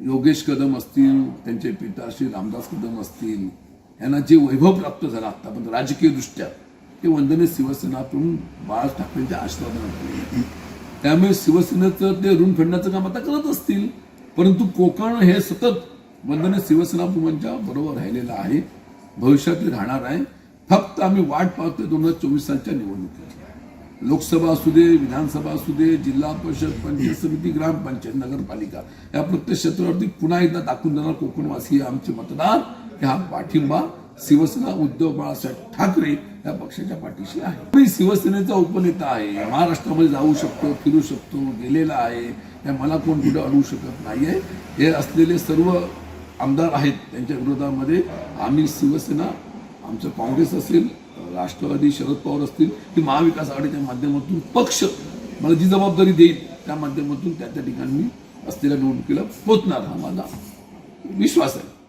योगेश कदम असतील त्यांचे पिता श्री रामदास कदम असतील यांना जे वैभव प्राप्त झालं आतापर्यंत राजकीय दृष्ट्या ते वंदने शिवसेना प्रमुख बाळासाहेब ठाकरेंच्या आश्वासनात त्यामुळे शिवसेनेचं ते ऋण फेडण्याचं काम आता करत असतील परंतु कोकण हे सतत वंदने शिवसेना प्रमुखांच्या बरोबर राहिलेलं आहे. भविष्यात राहणार आहे. फक्त आम्ही वाट पाहतोय दोन हजार चोवीस सालच्या निवडणुकीची लोकसभा असू दे विधानसभा असू दे जिल्हा परिषद पंचायत समिती ग्रामपंचायत नगरपालिका या प्रत्येक क्षेत्रावरती पुन्हा एकदा दाखवून देणार कोकणवासी आमचे मतदार हे हा पाठिंबा शिवसेना उद्धव बाळासाहेब ठाकरे या पक्षाच्या पाठीशी आहे. मी शिवसेनेचा उपनेता आहे महाराष्ट्रामध्ये जाऊ शकतो फिरू शकतो गेलेला आहे या मला कोण कुठे अडवू शकत नाहीये. हे असलेले सर्व आमदार आहेत त्यांच्या विरोधामध्ये आम्ही शिवसेना आमचं काँग्रेस असेल राष्ट्रवादी शरद पवार असतील की महाविकास आघाडीच्या माध्यमातून पक्ष मला जी जबाबदारी देईल त्या माध्यमातून त्या त्या ठिकाणी मी असलेल्या निवडणुकीला पोचणार हा माझा विश्वास आहे.